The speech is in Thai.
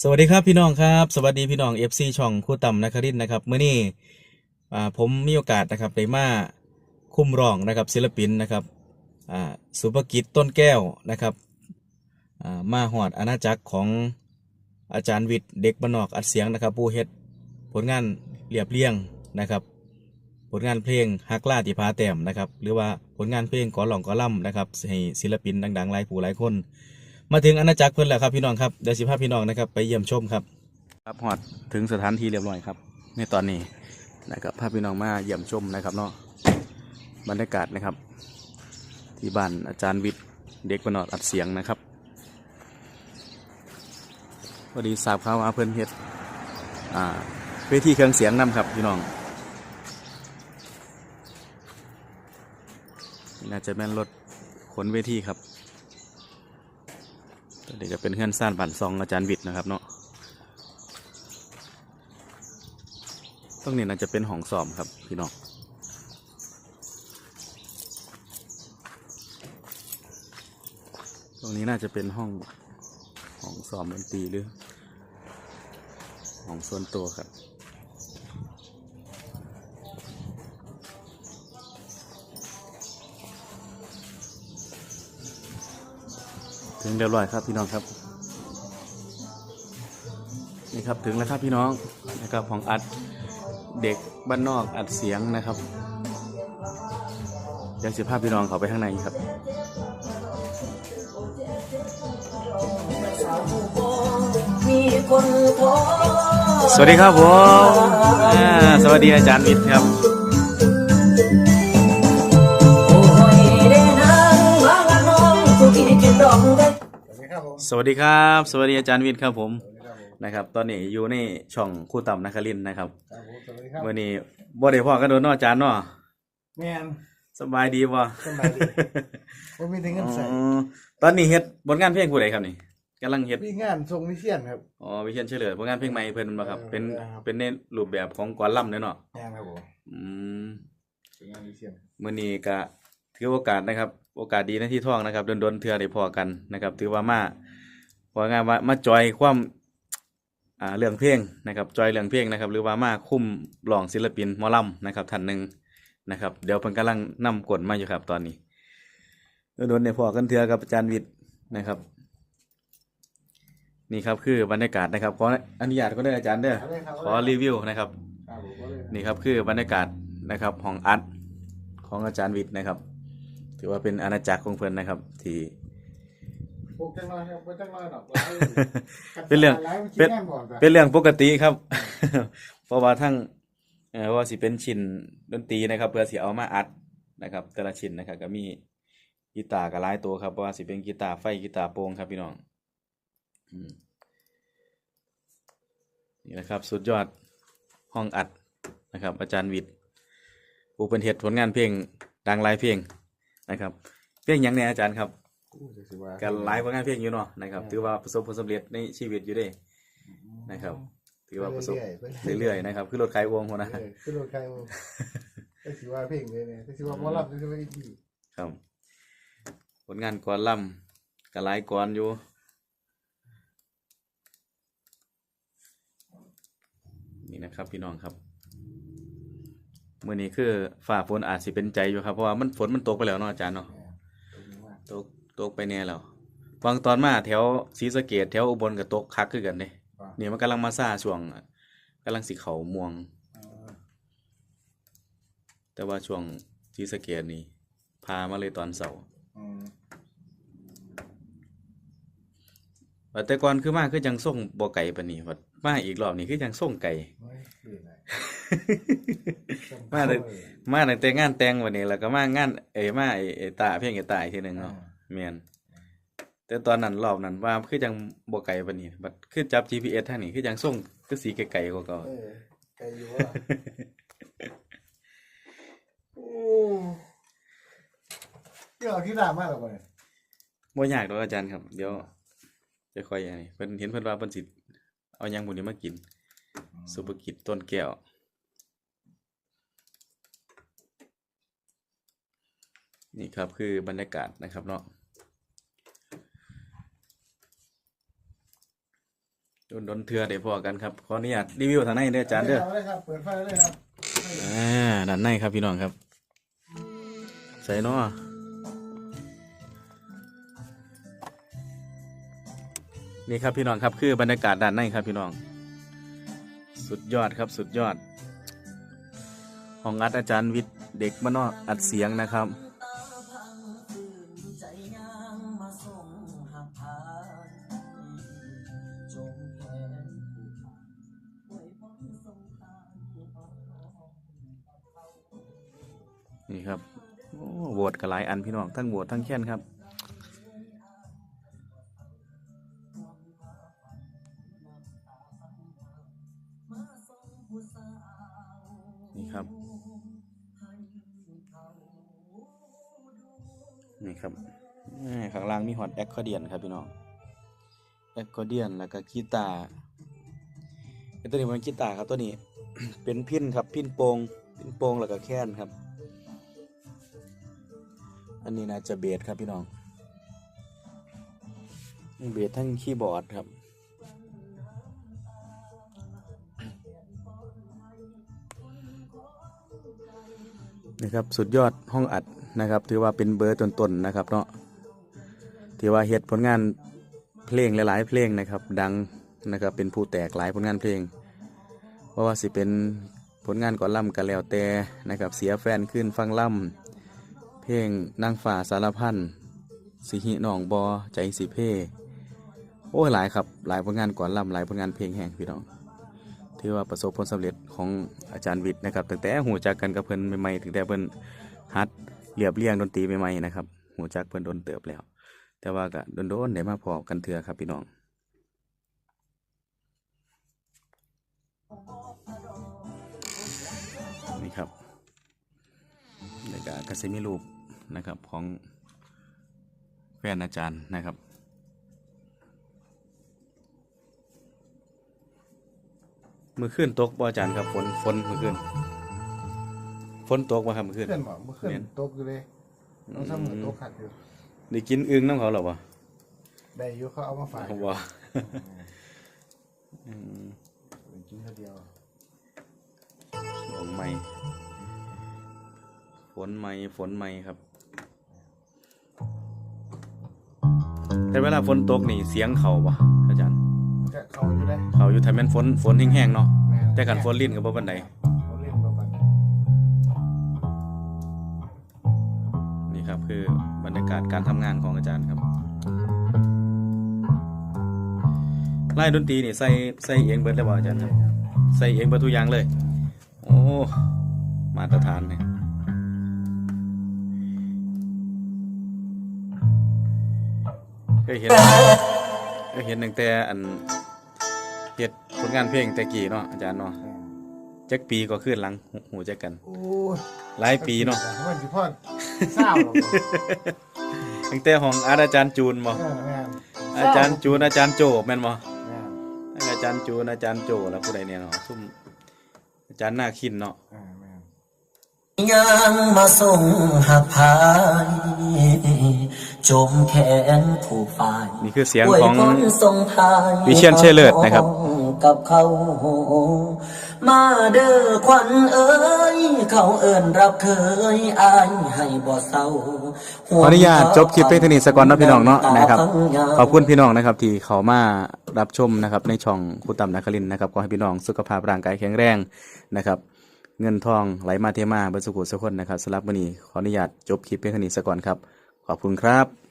สวัสดีครับพี่น้องครับ สวัสดีพี่น้อง FC ช่องคู่ต่ำนครินทนะครับเมื่อนี้อ่ผมมีโอกาสนะครับได้มาคุ้มรองนะครับศิลปินนะครับสุภกิจต้นแก้วนะครับมาหอดอาณาจักรของอาจารย์วิทย์เด็กบนนอกอัดเสียงนะครับ ผู้เฮ็ดผลงานเรียบเรียงนะครับ ผลงานเพลงฮักล่าติพาแต้มนะครับ หรือว่าผลงานเพลงกอหล่องกอล่ำนะครับให้ศิลปินดังๆหลายผู้หลายคน มาถึงอาณาจักรเพิ่นแล้วครับพี่น้องครับเดี๋ยวสิพาพี่น้องนะครับไปเยี่ยมชมครับครับฮอดถึงสถานที่เรียบร้อยครับ ในตอนนี้นะครับพาพี่น้องมาเยี่ยมชมนะครับเนาะบรรยากาศนะครับ ที่บ้านอาจารย์วิทย์เด็กบ้านอกอัดเสียงนะครับพอดีทราบข่าวว่าเพิ่นเฮ็ดอ่าเวทีเครื่องเสียงนํครับพี่น้องน่าจะแม่นรถขนเวทีครับ เดี๋ยวจะเป็นเพื่อนซ่านบันซองอาจารย์วิทย์นะครับเนาะตรงนี้น่าจะเป็นห้องสอมครับพี่น้องตรงนี้น่าจะเป็นห้องห้องสอมดนตรีหรือห้องส่วนตัวครับ ถึงเรียบร้อยครับพี่น้องครับ นี่ครับถึงแล้วครับพี่น้องนะครับของอัดเด็กบ้านนอกอัดเสียงนะครับเดี๋ยวสิภาพพี่น้องเขาไปข้างในครับมีคนโทรสวัสดีครับผมอ่าสวัสดีอาจารย์วิทย์ครับ สดีครับผมสวัสดีครับ สวัสดีอาจารย์วิทย์ครับผมสวัสดีครับผมนะครับ ตอนนี้อยู่ในช่องคู่ต่ำนครินทร์นะครับครับผมสวัสดีครับวันนี้บ่ได้พ่อกันโดนเนาะอาจารย์เนาะแม่นสบายดีบ่สบายดีผมมีถึงเงินใส่อ๋อตอนนี้เฮ็ดผลงานเพลงผู้ใดครับนี่กำลังเฮ็ดมีงานทรงวิเชียนครับ อ๋อวิเชียนเฉลิมผลงานเพลงใหม่เพิ่นบ่ครับเออเป็นครับ เป็นในรูปแบบของกวอนล่ำเด้อเนาะงานครับผมอืมเป็นงานวิเชียนมื้อนี้ก็ถือโอกาสนะครับ โอกาสดีในที่ท่องนะครับดนๆเทื่อได้พอกันนะครับ ถือว่ามา ว่างานว่ามาจอยความอ่าเรื่องเพลงนะครับจอยเรื่องเพลงนะครับ หรือว่ามาคุ้มร้องศิลปินหมอลำนะครับท่านหนึ่งนะครับ เดี๋ยวเพิ่นกำลังนำกฎมาอยู่ครับตอนนี้โดนๆได้พอกันเทื่อกับอาจารย์วิทย์นะครับ นี่ครับคือบรรยากาศนะครับขออนุญาตก็ได้ออาจารย์เด้อเอาเลยครับขอรีวิวนะครับครับผมก็เลยนี่ครับคือบรรยากาศนะครับของอัดของอาจารย์วิทย์นะครับ ถือว่าเป็นอาณาจักรของเพื่อนนะครับที่ปลู กจังเลยครับปลูกจังเลยดอกเป็นเรื่องเป็เป็นนเป็นเรื่องปกติครับ เพราะว่าทั้งเอ่อว่าสิเป็นชิ้นดนตรีนะครับ เพื่อสิเอามาอัดนะครับ แต่ละชิ้นนะครับ ก็มีกีตาร์กับหลายตัวครับเพราะว่าสิเป็นกีตาร์ไฟกีตาร์โปร่งครับพี่น้องอืมนี่นะครับ สุดยอดห้องอัดนะครับ อาจารย์วิทย์ผู้เป็นเฮ็ดผลงานเพลงดังหลายเพลงนะครับ เพลงหยังเนี่ยอาจารย์ครับอู้ จะสิว่า กันหลายผลงานเพลงอยู่เนาะนะครับ ถือว่าประสบผลสำเร็จในชีวิตอยู่เด้นะครับ ถือว่าประสบเรื่อยๆนะครับคือรถขายอวงหัวหนะเรื่อยๆขึ้นรถใครผมได้สิว่าเพลงเลยเนี่ยได้สิว่าหมอลำได้สิว่าอีกทีครับ ผลงานก่อนล่ำกับหลายก่อนอยู่ นี่นะครับพี่น้องครับมื่อนี้คือฝ่าฝนอาจสิเป็นใจอยู่ครับเพราะว่ามันฝนมันตกไปแล้วเนาะอาจารย์เนาะตก ตกไปแน่แล้วบางตอนมาแถวศรีสะเกดแถวอุบลกับตกคักคือกันเด้นี่มันกำลังมาซ่าช่วงกำลังสิเขาม่วง แต่ว่าช่วงศรีสะเกดนี่พามาเลยตอนเสาร์อืมว่าแต่ก่อนคือมาคือจังส่งบ่ไก่ปานนี้ว่ามาอีกรอบนี่คือจังส่งไก่ไม่คืออะไรมาเลยมาตั้งแต่งานแต่งวันนี้แล้วก็มางานเอ้ยมาไอ้ไอ้ตาเพียงไอ้ตาอีกทีหนึงเนาะ แม่นแต่ตอนนั้นรอบนั้นว่าคือจังบ่ไก่ปานนี้บัดคือจับ GPS ทางนี้คือจังส่งคือสีไกลๆกว่าเก่าเออไกลอยู่ว่าโอ้ที่เราที่ด่ามากหรอเนี่ยบ่ยากดอกอาจารย์ครับ เดี๋ยวจะค่อยอันนี้เพิ่นเห็นเพิ่นว่าเพิ่นสิเอาหยังพวกนี้มากิน สุภกิจต้นแก้วนี่ครับคือบรรยากาศนะครับเนาะ ดนโดนเทือได้พอกันครับขออนุญาตรีวิวทางในเด้ออาจารย์เด้อเเลยครับ เปิดไฟเลยครับอ่าด้านในครับพี่น้องครับ ใส่เนาะนี่ครับพี่น้องครับคือบรรยากาศด้านในครับพี่น้อง สุดยอดครับสุดยอดห้องอัดอาจารย์วิทย์เด็กมานอกอัดเสียงนะครับ นี่ครับโอ้โหวตกันหลายอันพี่น้องทั้งโหวตทั้งแค้นครับนี่ครับ นี่ครับข้างล่างมีฮอตแอคคอเดียนครับพี่น้องแอคคอเดียนแล้วก็กีตาร์ตัวนี้มันกีตาร์ครับตัวนี้ เป็นพินครับพินโปงพินโปงแล้วก็แค้นครับ อันนี้น่าจะเบสครับพี่น้อง เบสทั้งคีย์บอร์ดครับ นะครับสุดยอดห้องอัดนะครับ ถือว่าเป็นเบอร์ต้นๆนะครับเนาะถือว่าเฮ็ดผลงานเพลงหลายๆ เพลงนะครับ ดังนะครับเป็นผู้แตกหลายผลงานเพลง เพราะว่าสิเป็นผลงานก่อนล่ำกันแล้วแต่นะครับ เสียแฟนขึ้นฟังล่ำ เพลงนางฝ่าสารพันสิหิหนองบอใจสิเพ่โอ้ยหลายครับหลายผลงานก่อนลำหลายผลงานเพลงแห่งพี่น้องถือว่าประสบผลสำเร็จของอาจารย์วิทย์นะครับตั้งแต่หูจักกันกับเพิ่นใหม่ๆตั้งแต่เพิ่นฮัดเรียบเรียงดนตรีใหม่ๆนะครับหูจักเพิ่นโดนเติบแล้ว แต่ว่าก็โดนๆได้มาพอกันเถื่อครับพี่น้องนี่ครับแล้วก็กสิมีรูป นะครับของแฟนอาจารย์นะครับ มือขึ้นตกบ่อาจารย์ครับฝนฝนมือขึ้นฝนตกบ่ครับมือขึ้นขึ้นบ่เมื่อขึ้นแม่นตกอยู่เลยต้องทำเหมือนตกขัดอยู่ได้กินอึ่งน้ำเขาหรอบ่ได้อยู่เขาเอามาฝากเขาบ่กินเท่าเดียวฝนใหม่ฝนใหม่ฝนใหม่ครับ แต่เวลาฝนตกนี่เสียงเขาบ่อาจารย์จะเขาอยู่ได้เขาอยู่ถ้าแม่นฝนฝนแห้งๆเนาะม่แต่กันฝนลิ้นก็บ่ปานใดเขาเล่นบ่ปันใดนี่ครับคือบรรยากาศการทำงานของอาจารย์ครับไล่ดนตรีนี่ใส่ใส่เองเบิดเลยบ่อาจารย์ครับ ใส่เองเบิดทุกอย่างเลย โอ้ มาตรฐานเนี่ย เคยเห็นเคยเห็นตั้งแต่อันเฮ็ดผลงานเพลงแต่กี้เนาะอาจารย์เนาะจักปีก็ขึ้นหลังหูจักกันโอ้ยหลายปีเนาะมันสิพ่อเศร้าหรอกตั้งแต่ของอาจารย์จูนบ่เออแม่นอาจารย์จูนอาจารย์โจแม่นบ่อาจารย์จูนอาจารย์โจแล้วผู้ใดเนี่ยเนาะซุ่มอาจารย์หน้าคินเนาะยังมาส่งหักพาย จมแขนผูกฝ่ายนี่คือเสียงของวยพรส่งท้ายวิเชียรเชยเลิศนะครับกับเขามาเด้อควันเอ้ยเขาเอิ้นรับเคยอายให้บ่เศร้าขออนุญาตจบคลิปเพลงเทานี้สกอนเนาะพี่น้องเนาะนะครับขอบคุณพี่น้องนะครับที่เขามารับชมนะครับในช่องครูต่ำนาคลินทร์นะครับขอให้พี่น้องสุขภาพร่างกายแข็งแรงนะครับเงินทองไหลมาเทมาเบรรสุขุสุขคนนะครับสำหรับวันนี้ขออนุญาตจบคลิปเพลงเทานี้สกอนครับ ขอบคุณครับ